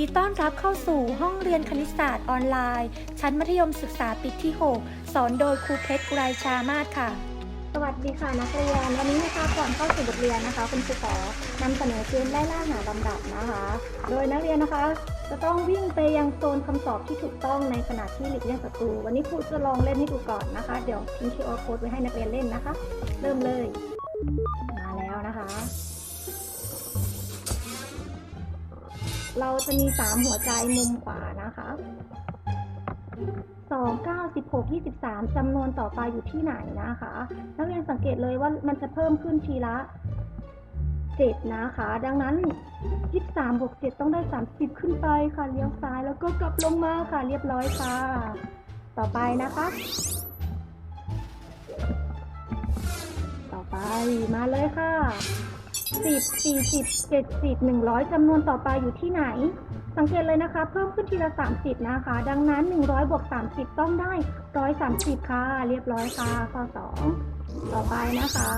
ดีต้อนรับเข้าสู่ห้องเรียนคณิตศาสตร์ออนไลน์ ชั้นมัธยมศึกษาปีที่ 6 สอนโดยครูเพชรอุไรชามาศค่ะ สวัสดีค่ะนักเรียน วันนี้นะคะก่อนเข้าสู่บทเรียนนะคะ คุณครูขอนำเสนอเกมไล่ล่าหาลำดับนะคะ โดยนักเรียนนะคะ จะต้องวิ่งไปยังโซนคำตอบที่ถูกต้องในขณะที่หลีกเลี่ยงศัตรูวันนี้ครูจะลองเล่นให้ดูก่อนนะคะ เดี๋ยวทิ้ง QR code ไว้ให้นักเรียนเล่นนะคะ เริ่มเลย มาแล้วนะคะ เราจะมี3หัวใจมุมขวานะคะ2 9 16 23จำนวนต่อไปอยู่ที่ไหนนะคะนักเรียนสังเกตเลยว่ามันจะเพิ่มขึ้นทีละ7นะคะ ดังนั้น23บวก7ต้องได้30ขึ้นไปค่ะ เลี้ยวซ้ายแล้วก็กลับลงมาค่ะ เรียบร้อยค่ะ ต่อไปนะคะ ต่อไปมาเลยค่ะ 10 40 70 100จำนวนต่อไปอยู่ที่ไหน สังเกตเลยนะคะ เพิ่มขึ้นทีละ30นะคะ ดังนั้น100บวก30ต้องได้130ค่ะ เรียบร้อยค่ะ ข้อ2ต่อไปนะคะ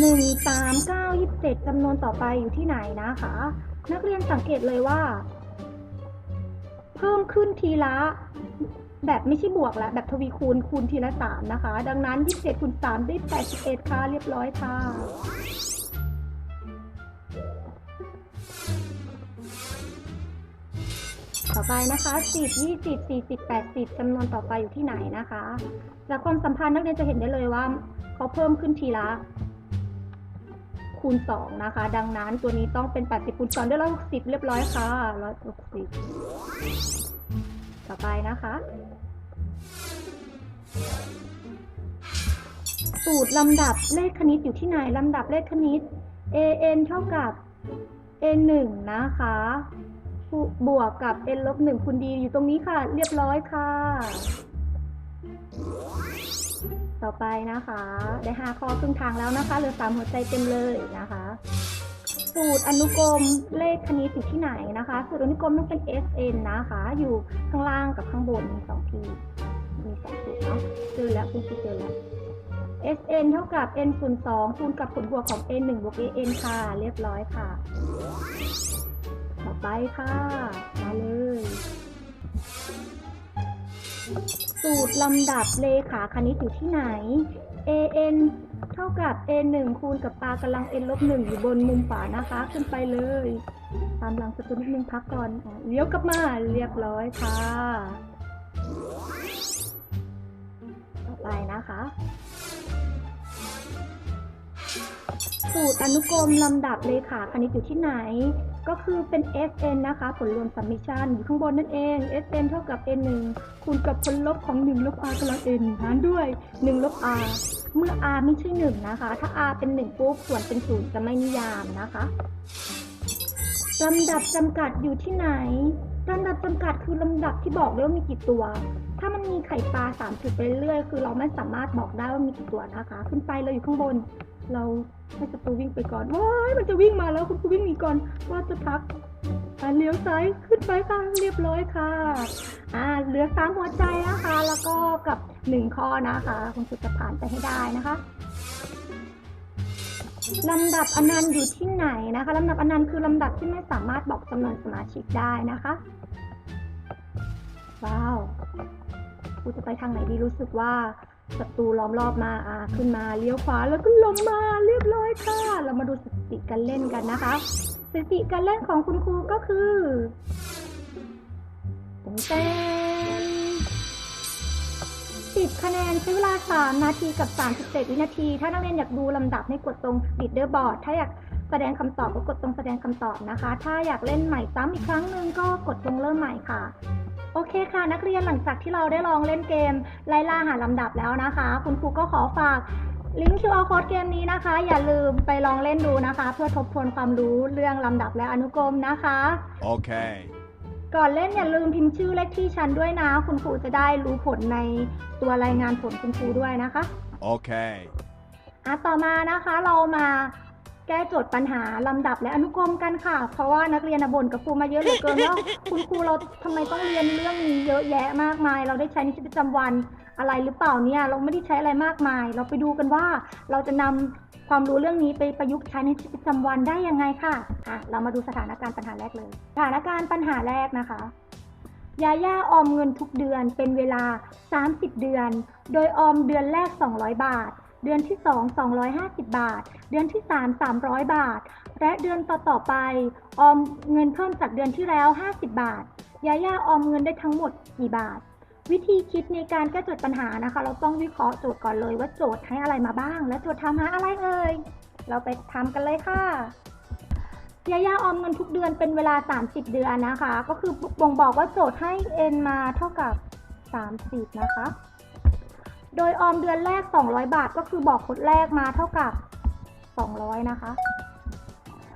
1 3 9 27จำนวนต่อไปอยู่ที่ไหนนะคะ นักเรียนสังเกตเลยว่า เพิ่มขึ้นทีละ แบบไม่ใช่บวกแล้วแบบทวีคูณคูณทีละสามนะคะ ดังนั้น27คูณ3ได้81ค่ะเรียบร้อยค่ะต่อไปนะคะ10 20 40 80จำนวนต่อไปอยู่ที่ไหนนะคะ จากความสัมพันธ์นักเรียนจะเห็นได้เลยว่าเขาเพิ่มขึ้นทีละคูณ2นะคะ ดังนั้นตัวนี้ต้องเป็น 80คูณ2ได้160 เรียบร้อยค่ะ160 ต่อไปนะคะ สูตรลำดับเลขคณิตอยู่ที่ไหน ลำดับเลขคณิต an เท่ากับ n 1นะคะ บวกกับ n ลบ1คูณ d อยู่ตรงนี้ค่ะ เรียบร้อยค่ะ ต่อไปนะคะ ได้5ข้อครึ่งทางแล้วนะคะ เหลือ3หัวใจเต็มเลยนะคะสูตรอนุกรมเลขคณิตอยู่ที่ไหนนะคะ สูตรอนุกรมต้องเป็น sn นะคะ อยู่ ข้างล่างกับข้างบนมีสองที่มีสองสูตรเนาะเจอแล้วคุณครูเจอแล้ว sn เท่ากับ n ส่วน2คูณกับผลบวกของ n 1บวก an ค่ะ เรียบร้อยค่ะ ต่อไปค่ะ มาเลย สูตรลำดับเลขาคณิตอยู่ที่ไหน an เท่ากับ n 1คูณกับปากำลัง n ลบ1อยู่บนมุมขวานะคะ ขึ้นไปเลย ตามหลังสกุลนิดนึงพักก่อนอเลี้ยวกลับมาเรียบร้อยค่ะต่อไปนะคะสูตรอนุกรมลำดับเลขาคณิตอยู่ที่ไหน ก็คือเป็น Sn นะคะ ผลรวมสัมมิชันอยู่ข้างบนนั่นเอง Sn เท่ากับ n 1คูณกับผลลบของ 1 ลบ r กำลัง n หารด้วย 1 ลบ r เมื่อ r ไม่ใช่ 1 นะคะ ถ้า r เป็น 1 ปุ๊บ ส่วนเป็น 0 จะไม่นิยามนะคะ ลำดับจำกัดอยู่ที่ไหนลำดับจำกัดคือลำดับที่บอกเลยว่ามีกี่ตัว ถ้ามันมีไข่ปลา3จุดไปเรื่อยคือเราไม่สามารถบอกได้ว่ามีกี่ตัวนะคะ ขึ้นไปเลยอยู่ข้างบน เราให้ศัตรูวิ่งไปก่อนว้ายมันจะวิ่งมาแล้วคุณครูวิ่งหนีก่อนว่าจะพักเลี้ยวซ้ายขึ้นไปค่ะเรียบร้อยค่ะ อ่าเหลือสามหัวใจนะคะ แล้วก็กับหนึ่งข้อนะคะ คุณครูจะผ่านไปให้ได้นะคะ ลำดับอนันต์อยู่ที่ไหนนะคะลำดับอนันต์คือลำดับที่ไม่สามารถบอกจำนวนสมาชิกได้นะคะ ว้าวครูจะไปทางไหนดีรู้สึกว่าศัตรูล้อมรอบมาอ่าขึ้นมาเลี้ยวขวาแล้วก็ลงมาเรียบร้อยค่ะ เรามาดูสถิติการเล่นกันนะคะสถิติการเล่นของคุณครูก็คือเต้น เต้นสิบคะแนนใช้เวลา 3 นาทีกับ 37 วินาที ถ้านักเรียนอยากดูลำดับให้กดตรง leaderboard ถ้าอยากแสดงคำตอบก็กดตรงแสดงคำตอบนะคะ ถ้าอยากเล่นใหม่ซ้ำอีกครั้งหนึ่งก็กดตรงเริ่มใหม่ค่ะ โอเคค่ะ นักเรียนหลังจากที่เราได้ลองเล่นเกมไล่ล่าหาลำดับแล้วนะคะ คุณครูก็ขอฝากลิงก์ QR code เกมนี้นะคะ อย่าลืมไปลองเล่นดูนะคะ เพื่อทบทวนความรู้เรื่องลำดับและอนุกรมนะคะ Okay. ก่อนเล่นอย่าลืมพิมพ์ชื่อเลขที่ชั้นด้วยนะ คุณครูจะได้รู้ผลในตัวรายงานผลคุณครูด้วยนะคะ Okay. อะต่อมานะคะเรามาแก้โจทย์ปัญหาลำดับและอนุกรมกันค่ะ เพราะว่านักเรียนอะบ่นกับครูมาเยอะเหลือเกินว่าคุณครูเราทำไมต้องเรียนเรื่องนี้เยอะแยะมากมาย เราได้ใช้ในชีวิตประจำวันอะไรหรือเปล่าเนี่ย เราไม่ได้ใช้อะไรมากมาย เราไปดูกันว่าเราจะนำ ความรู้เรื่องนี้ไปประยุกต์ใช้ในชีวิตประจำวันได้ยังไงค่ะอะ เรามาดูสถานการณ์ปัญหาแรกเลย สถานการณ์ปัญหาแรกนะคะ ยาย่าออมเงินทุกเดือนเป็นเวลา 30 เดือน โดยออมเดือนแรก 200 บาท เดือนที่ 2 250 บาท เดือนที่ 3 300 บาท และเดือนต่อๆไป ออมเงินเพิ่มจากเดือนที่แล้ว 50 บาท ยาย่าออมเงินได้ทั้งหมดกี่บาท วิธีคิดในการแก้โจทย์ปัญหานะคะ เราต้องวิเคราะห์โจทย์ก่อนเลยว่าโจทย์ให้อะไรมาบ้าง และโจทย์ทำหาอะไรเอ่ยเราไปทำกันเลยค่ะยายาออมเงินทุกเดือนเป็นเวลา 30 เดือนนะคะ ก็คือบ่งบอกว่าโจทย์ให้ n มาเท่ากับ 30 นะคะ โดยออมเดือนแรก 200 บาทก็คือบอกคดแรกมาเท่ากับ 200 นะคะ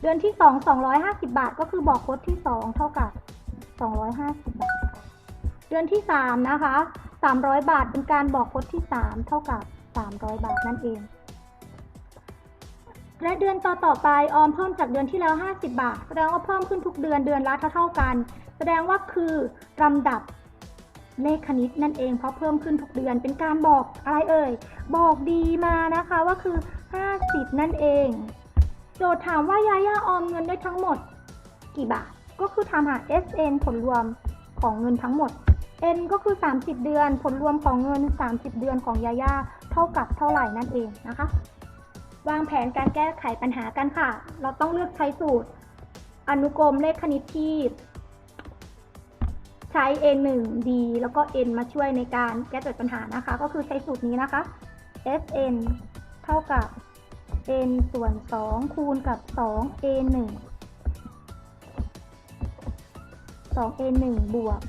เดือนที่ 2 250 บาท ก็คือบอกคดที่ 2 เท่ากับ 250 บาท เดือนที่ 3 นะคะ 300 บาทเป็นการบอกคดที่ 3 เท่ากับ 300 บาทนั่นเอง และเดือนต่อต่อๆไปออมเพิ่มจากเดือนที่แล้ว 50 บาท แสดงว่าเพิ่มขึ้นทุกเดือนเดือนละเท่าๆกัน แสดงว่าคือลำดับเลขคณิตนั่นเองเพราะเพิ่มขึ้นทุกเดือนเป็นการบอกอะไรเอ่ย บอกดีมานะคะว่าคือ 50 นั่นเอง โจทย์ถามว่ายาย่าออมเงินได้ทั้งหมด กี่บาท ก็คือทำหา SN ผลรวมของเงินทั้งหมด N ก็คือ 30 เดือน ผลรวมของเงิน 30 เดือนของยาย่าเท่ากับเท่าไหร่นั่นเองนะคะ วางแผนการแก้ไขปัญหากันค่ะ เราต้องเลือกใช้สูตร อนุกรมเลขคณิตที่ใช้ n 1 d แล้วก็ n มาช่วยในการแก้โจทย์ปัญหานะคะ ก็คือใช้สูตรนี้นะคะ sn เท่ากับ n ส่วน 2 คูณกับ 2 a 1 2 a 1บวก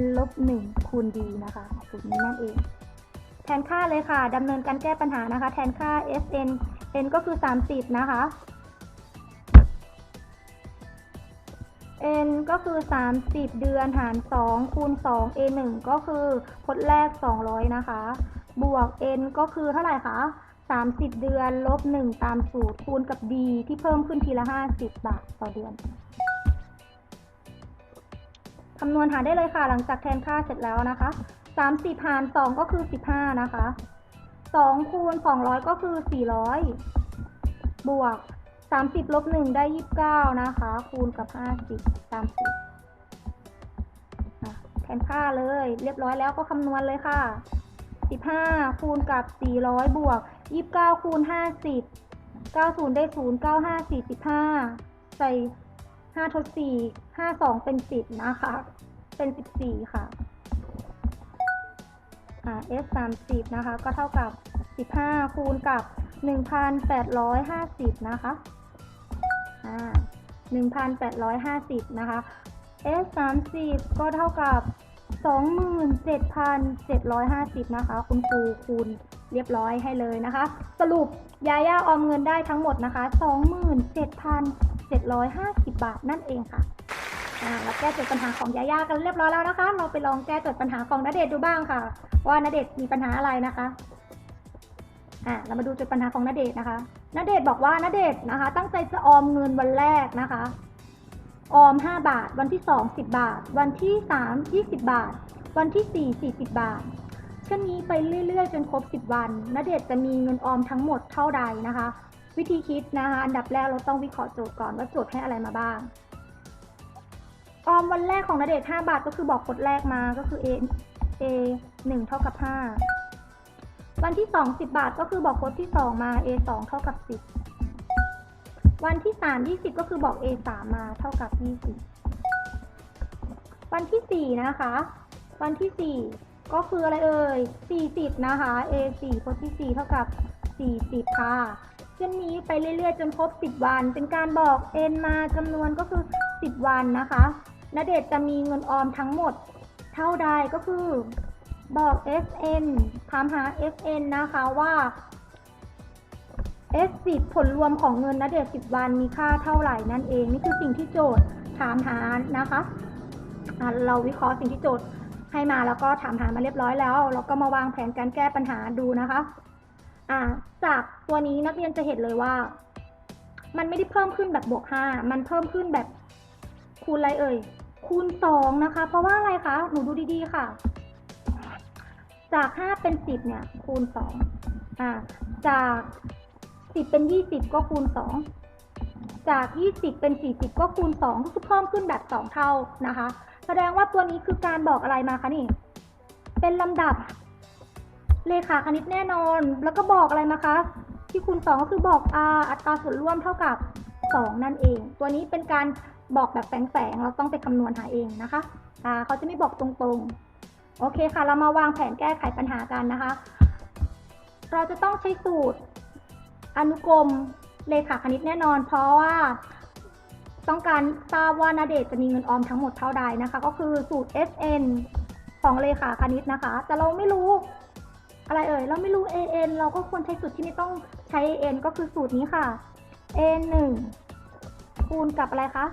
n ลบ1คูณ d นะคะสูตรนี้นั่นเอง แทนค่าเลยค่ะดำเนินการแก้ปัญหานะคะ แทนค่า sn n ก็คือ 30 นะคะ n ก็คือ 30 เดือนหาร 2 คูณ 2 a 1ก็คือพจน์แรก 200 นะคะ บวก n ก็คือเท่าไหร่คะ30 เดือนลบ 1 ตามสูตรคูณกับ d ที่เพิ่มขึ้นทีละ 50 บาทต่อเดือน คำนวณหาได้เลยค่ะ หลังจากแทนค่าเสร็จแล้วนะคะ30หาร2ก็คือ 15 นะคะ2คูณ200 ก็คือ 400 บวก 30ลบ1ได้ 29 นะคะ คูณกับ 50ตามสูตรอะแทนค่าเลย เรียบร้อยแล้วก็คำนวณเลยค่ะ 15 คูณกับ 400 บวก 29 คูณ 50 90 ได้ 0 95 45 ใส่ ห้าทดสี่ห้าสองเป็นสิบนะคะ เป็นสิบสี่ค่ะอ่า s สามสิบนะคะ ก็เท่ากับสิบห้าคูณกับหนึ่งพันแปดร้อยห้าสิบนะคะอ่าหนึ่งพันแปดร้อยห้าสิบนะคะเ s สามสิบก็เท่ากับสองหมื่นเจ็ดพันเจ็ดร้อยห้าสิบนะคะ คุณครูคูณเรียบร้อยให้เลยนะคะ สรุปยาย่าออมเงินได้ทั้งหมดนะคะสองหมื่นเจ็ดพัน 750 บาทนั่นเองค่ะอ่าแก้โจทย์ปัญหาของยาย่ากันเรียบร้อยแล้วนะคะ เราไปลองแก้โจทย์ปัญหาของณเดชน์ดูบ้างค่ะ ว่าณเดชน์มีปัญหาอะไรนะคะอ่าเรามาดูจทย์ปัญหาของณเดชน์นะคะณเดชน์บอกว่าณเดชน์นะคะ ตั้งใจจะออมเงินวันแรกนะคะ ออม 5 บาท วันที่ 2 10 บาท วันที่ 3 20 บาท วันที่ 4 40 บาทเช่นนี้ไปเรื่อยๆ จนครบ 10 วันณเดชน์จะมีเงินออมทั้งหมดเท่าใดนะคะ วิธีคิดนะคะอันดับแรกเราต้องวิเคราะห์โจทย์ก่อนว่าโจทย์ให้อะไรมาบ้าง ออมวันแรกของณเดชน์5บาทก็คือบอกกฎแรกมาก็คือ A A 1เท่ากับ5วันที่ 2 10 บาทก็คือบอกกฎที่ 2 มา A 2เท่ากับ 10 วันที่ 3 20 ก็คือบอก A 3มาเท่ากับ 20 วันที่ 4 นะคะ วันที่ 4 ก็คืออะไรเอ่ย40 นะคะ A 4กฎที่ 4 เท่ากับ 40 ค่ะ เช่นนี้ไปเรื่อยๆ จนครบ 10 วัน เป็นการบอก n มาจำนวนก็คือ 10 วันนะคะณเดชน์จะมีเงินออมทั้งหมดเท่าใดก็คือบอก sn ถามหา sn นะคะว่า S10 ผลรวมของเงินณเดชน์10 วันมีค่าเท่าไหร่นั่นเอง นี่คือสิ่งที่โจทย์ถามหานะคะเราวิเคราะห์สิ่งที่โจทย์ให้มาแล้วก็ถามหามาเรียบร้อยแล้ว เราก็มาวางแผนการแก้ปัญหาดูนะคะ อ่าจากตัวนี้นักเรียนจะเห็นเลยว่า มันไม่ได้เพิ่มขึ้นแบบบวกห้ามันเพิ่มขึ้นแบบคูณอะไรเอ่ย คูณสองนะคะ เพราะว่าอะไรคะ หนูดูดีๆค่ะ จากห้าเป็นสิบเนี่ย คูณสองอ่า จาก10เป็น20ก็คูณ2จาก20เป็น40ก็คูณ2ก็คือเพิ่มขึ้นแบบ2เท่านะคะ แสดงว่าตัวนี้คือการบอกอะไรมาคะนี่ เป็นลำดับ เลขาคณิตแน่นอน แล้วก็บอกอะไรมาคะ ที่คูณ 2 ก็คือบอก r อัตราส่วนร่วมเท่ากับ 2 นั่นเอง ตัวนี้เป็นการบอกแบบแฝงๆ เราต้องไปคำนวณหาเองนะคะเขาจะไม่บอกตรงๆ โอเคค่ะ เรามาวางแผนแก้ไขปัญหากันนะคะ เราจะต้องใช้สูตรอนุกรมเลขาคณิตแน่นอน เพราะว่าต้องการทราบว่านาเดชจะมีเงินออมทั้งหมดเท่าใดนะคะ ก็คือสูตร SN ของเลขาคณิตนะคะ แต่เราไม่รู้ เราไม่รู้ AN เราก็ควรใช้สูตรที่ไม่ต้องใช้ AN ก็คือสูตรนี้ค่ะ N 1คูณกับอะไรคะ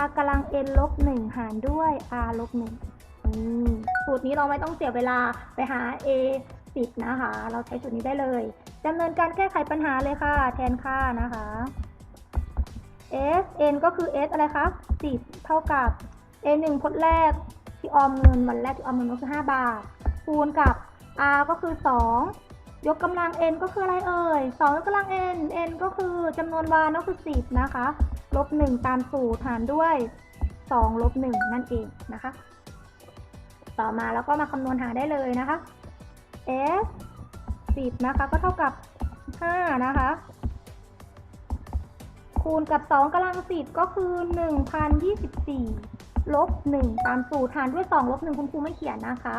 R กำลัง N ลบ1หารด้วย R ลบ1สูตรนี้เราไม่ต้องเสียเวลาไปหา A 10นะคะ เราใช้สูตรนี้ได้เลยดำเนินการแก้ไขปัญหาเลยค่ะ แทนค่านะคะ S N ก็คือ S อะไรคะ10 เท่ากับ N 1พจน์แรกที่ออมเงินวันแรกที่ออมเงินก็คือ 5 บาท คูณกับ R ก็คือ 2 ยกกำลัง n ก็คืออะไรเอ่ย2ยกกำลัง n n ก็คือจำนวนวานก็คือ 10 นะคะ ลบ 1 ตามสูตรหารด้วย 2 ลบ 1 นั่นเองนะคะ ต่อมาแล้วก็มาคำนวณหาได้เลยนะคะ s 10 นะคะ ก็เท่ากับ 5 นะคะ คูณกับ 2กำลัง 10 ก็คือ 1,024 ลบ 1 ตามสูตรหารด้วย 2 ลบ 1 คุณครูไม่เขียนนะคะ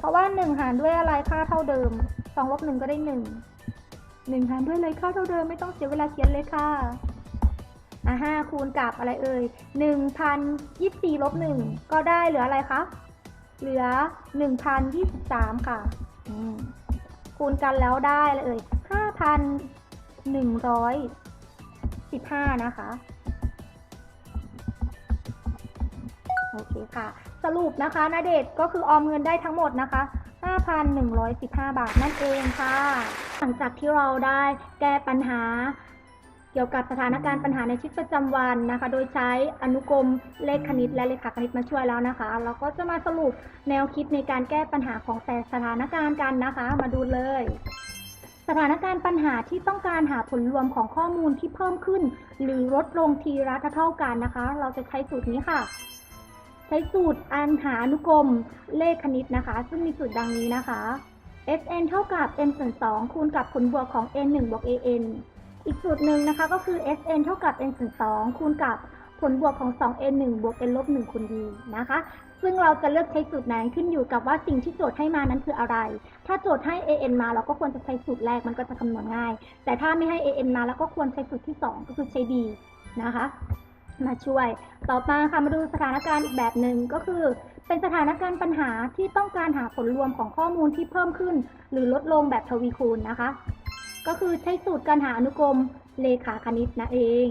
เพราะว่า 1 หารด้วยอะไรค่าเท่าเดิม2ลบ1ก็ได้ 1 1 หารด้วยเลยค่าเท่าเดิมไม่ต้องเสียเวลาเขียนเลยค่ะอะ5คูณกับอะไรเอ่ย1,024ลบ1ก็ได้เหลืออะไรคะเหลือ 1,023 ค่ะอืมคูณกันแล้วได้เลยเอ่ย5,115 นะคะ โอเคค่ะ สรุปนะคะนาเดชก็คือออมเงินได้ทั้งหมดนะคะ 5,115 บาทนั่นเองค่ะ หลังจากที่เราได้แก้ปัญหา เกี่ยวกับสถานการณ์ปัญหาในชีวิตประจำวันนะคะ โดยใช้อนุกรมเลขคณิตและเลขาคณิตมาช่วยแล้วนะคะ เราก็จะมาสรุปแนวคิดในการแก้ปัญหาของแต่สถานการณ์กันนะคะ มาดูเลยสถานการณ์ปัญหาที่ต้องการหาผลรวมของข้อมูลที่เพิ่มขึ้น หรือลดลงทีละเท่ากันนะคะ เราจะใช้สูตรนี้ค่ะ ใช้สูตรอันหาอนุกรมเลขคณิตนะคะ ซึ่งมีสูตรดังนี้นะคะ Sn เท่ากับ n ส่วน2คูณกับผลบวกของ n 1บวก an อีกสูตรหนึ่งนะคะก็คือ Sn เท่ากับ n ส่วน2คูณกับผลบวกของ 2 n 1บวก n ลบ1คูณ d นะคะ ซึ่งเราจะเลือกใช้สูตรไหนขึ้นอยู่กับว่าสิ่งที่โจทย์ให้มานั้นคืออะไร ถ้าโจทย์ให้ an มาเราก็ควรจะใช้สูตรแรกมันก็จะคำนวณง่าย แต่ถ้าไม่ให้ an มาเราก็ควรใช้สูตรที่ 2 ก็คือใช้ d นะคะ มาช่วย ต่อมาค่ะมาดูสถานการณ์อีกแบบหนึ่งก็คือ เป็นสถานการณ์ปัญหาที่ต้องการหาผลรวมของข้อมูลที่เพิ่มขึ้น หรือลดลงแบบทวีคูณนะคะ ก็คือใช้สูตรการหาอนุกรมเลขาคณิตนะเอง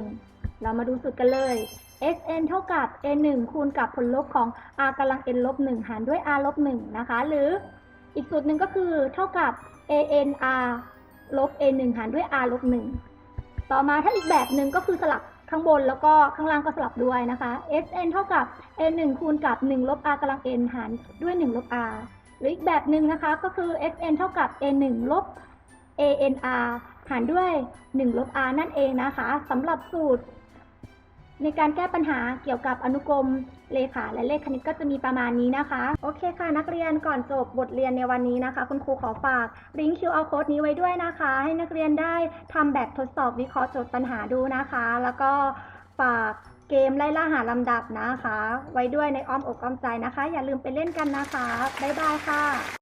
เรามาดูสูตรกันเลย Sn เท่ากับ n 1คูณกับผลลบของ r กำลัง n ลบ1หารด้วย r ลบ1นะคะ หรืออีกสูตรหนึ่งก็คือเท่ากับ an r ลบ n 1หารด้วย r ลบ1ต่อมาถ้าอีกแบบหนึ่งก็คือสลับ ข้างบนแล้วก็ข้างล่างก็สลับด้วยนะคะ Sn เท่ากับ n 1คูณกับ1ลบ r กำลัง n หารด้วย1ลบ r หรืออีกแบบหนึ่งนะคะก็คือ Sn เท่ากับ n 1ลบ ANR หารด้วย1ลบ R นั่นเองนะคะสำหรับสูตร ในการแก้ปัญหาเกี่ยวกับอนุกรมเลขาและเลขคณิตก็จะมีประมาณนี้นะคะ โอเคค่ะ นักเรียนก่อนจบบทเรียนในวันนี้นะคะ คุณครูขอฝากลิงก์ QR code นี้ไว้ด้วยนะคะ ให้นักเรียนได้ทำแบบทดสอบวิเคราะห์โจทย์ปัญหาดูนะคะ แล้วก็ฝากเกมไล่ล่าหาลำดับนะคะ ไว้ด้วยในอ้อมอกอ้อมใจนะคะ อย่าลืมไปเล่นกันนะคะ บ๊ายบายค่ะ